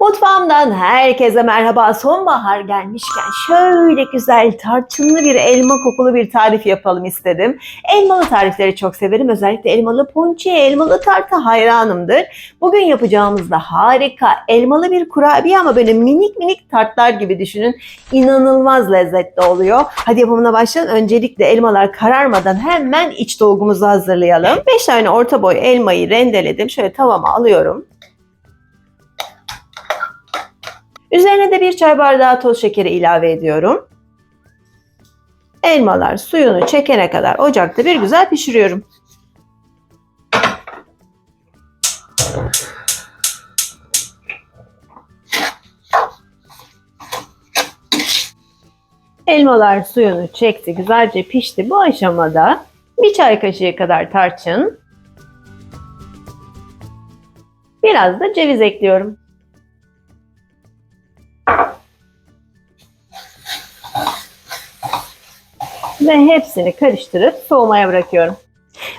Mutfağımdan herkese merhaba. Sonbahar gelmişken şöyle güzel tarçınlı bir elma kokulu bir tarif yapalım istedim. Elmalı tarifleri çok severim. Özellikle elmalı ponçiye, elmalı tarta hayranımdır. Bugün yapacağımız da harika elmalı bir kurabiye ama böyle minik minik tartlar gibi düşünün. İnanılmaz lezzetli oluyor. Hadi yapımına başlayalım. Öncelikle elmalar kararmadan hemen iç dolgumuzu hazırlayalım. 5 tane orta boy elmayı rendeledim. Şöyle tavama alıyorum. Üzerine de bir çay bardağı toz şekeri ilave ediyorum. Elmalar suyunu çekene kadar ocakta bir güzel pişiriyorum. Elmalar suyunu çekti, güzelce pişti. Bu aşamada bir çay kaşığı kadar tarçın, biraz da ceviz ekliyorum. Ve hepsini karıştırıp soğumaya bırakıyorum.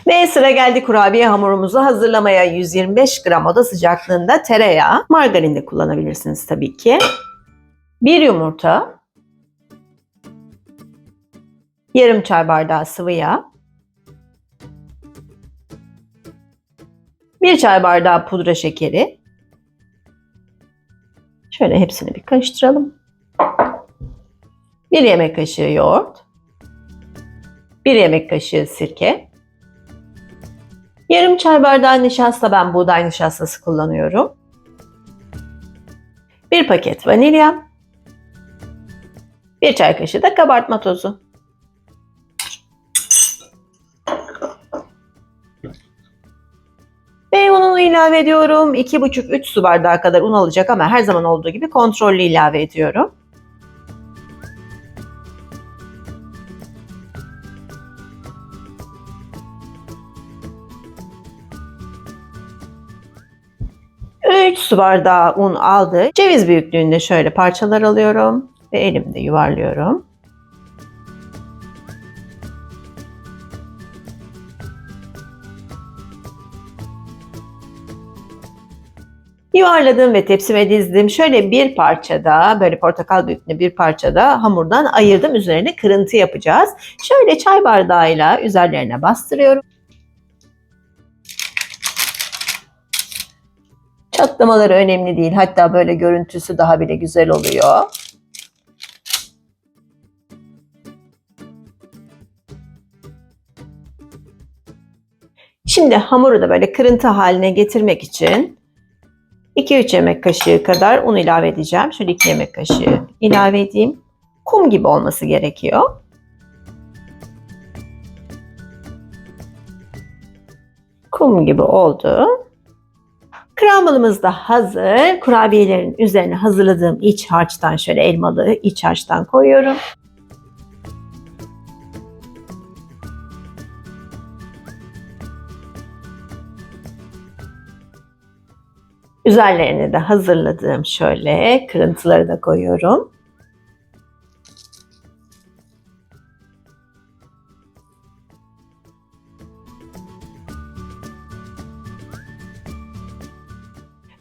Ve sıra geldi kurabiye hamurumuzu hazırlamaya 125 gram oda sıcaklığında tereyağı, margarin de kullanabilirsiniz tabii ki. Bir yumurta, yarım çay bardağı sıvı yağ, bir çay bardağı pudra şekeri. Şöyle hepsini bir karıştıralım. Bir yemek kaşığı yoğurt, 1 yemek kaşığı sirke, yarım çay bardağı nişasta ben buğday nişastası kullanıyorum. 1 paket vanilya, 1 çay kaşığı da kabartma tozu. Ve ununu ilave ediyorum. 2,5-3 su bardağı kadar un alacak ama her zaman olduğu gibi kontrollü ilave ediyorum. Su bardağı un aldı. Ceviz büyüklüğünde şöyle parçalar alıyorum ve elimde yuvarlıyorum. Yuvarladım ve tepsime dizdim. Şöyle bir parçada, böyle portakal büyüklüğünde bir parçada hamurdan ayırdım. Üzerine kırıntı yapacağız. Şöyle çay bardağıyla üzerlerine bastırıyorum. Çatlamaları önemli değil. Hatta böyle görüntüsü daha bile güzel oluyor. Şimdi hamuru da böyle kırıntı haline getirmek için 2-3 yemek kaşığı kadar un ilave edeceğim. Şöyle 2 yemek kaşığı ilave edeyim. Kum gibi olması gerekiyor. Kum gibi oldu. Crumbles da hazır. Kurabiyelerin üzerine hazırladığım iç harçtan şöyle elmalı iç harçtan koyuyorum. Üzerlerine de hazırladığım şöyle kırıntıları da koyuyorum.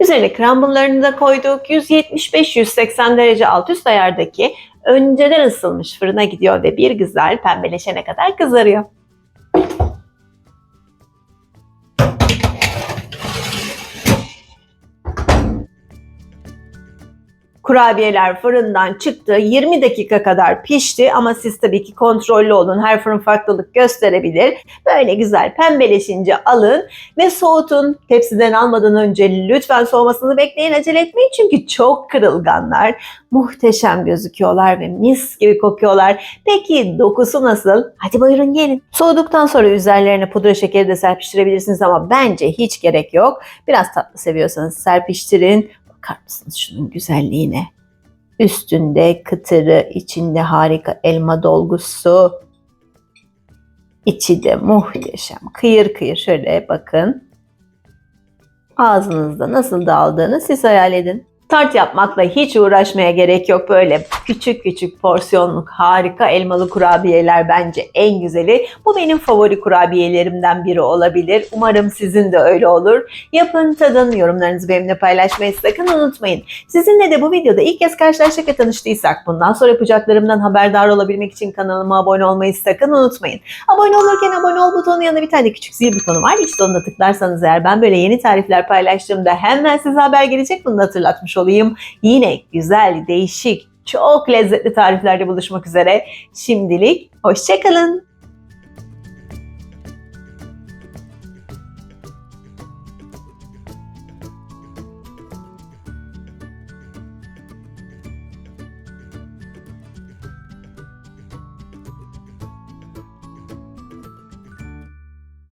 Üzerine crumble'larını da koyduk. 175-180 derece alt üst ayardaki önceden ısınmış fırına gidiyor ve bir güzel pembeleşene kadar kızarıyor. Kurabiyeler fırından çıktı. 20 dakika kadar pişti ama siz tabii ki kontrollü olun. Her fırın farklılık gösterebilir. Böyle güzel pembeleşince alın ve soğutun. Tepsiden almadan önce lütfen soğumasını bekleyin. Acele etmeyin çünkü çok kırılganlar. Muhteşem gözüküyorlar ve mis gibi kokuyorlar. Peki dokusu nasıl? Hadi buyurun gelin. Soğuduktan sonra üzerlerine pudra şekeri de serpiştirebilirsiniz ama bence hiç gerek yok. Biraz tatlı seviyorsanız serpiştirin. Bakar mısınız şunun güzelliğine? Üstünde kıtırı, içinde harika elma dolgusu. İçi de muhteşem. Kıyır kıyır şöyle bakın. Ağzınızda nasıl dağıldığını siz hayal edin. Tart yapmakla hiç uğraşmaya gerek yok. Böyle küçük küçük porsiyonluk harika elmalı kurabiyeler bence en güzeli. Bu benim favori kurabiyelerimden biri olabilir. Umarım sizin de öyle olur. Yapın, tadın, yorumlarınızı benimle paylaşmayı sakın unutmayın. Sizinle de bu videoda ilk kez karşılaştık ve tanıştıysak bundan sonra yapacaklarımdan haberdar olabilmek için kanalıma abone olmayı sakın unutmayın. Abone olurken abone ol butonunun yanında bir tane küçük zil butonu var. İşte onu da tıklarsanız eğer ben böyle yeni tarifler paylaştığımda hemen size haber gelecek. Bunu hatırlatmış olayım. Yine güzel, değişik, çok lezzetli tariflerde buluşmak üzere. Şimdilik hoşçakalın.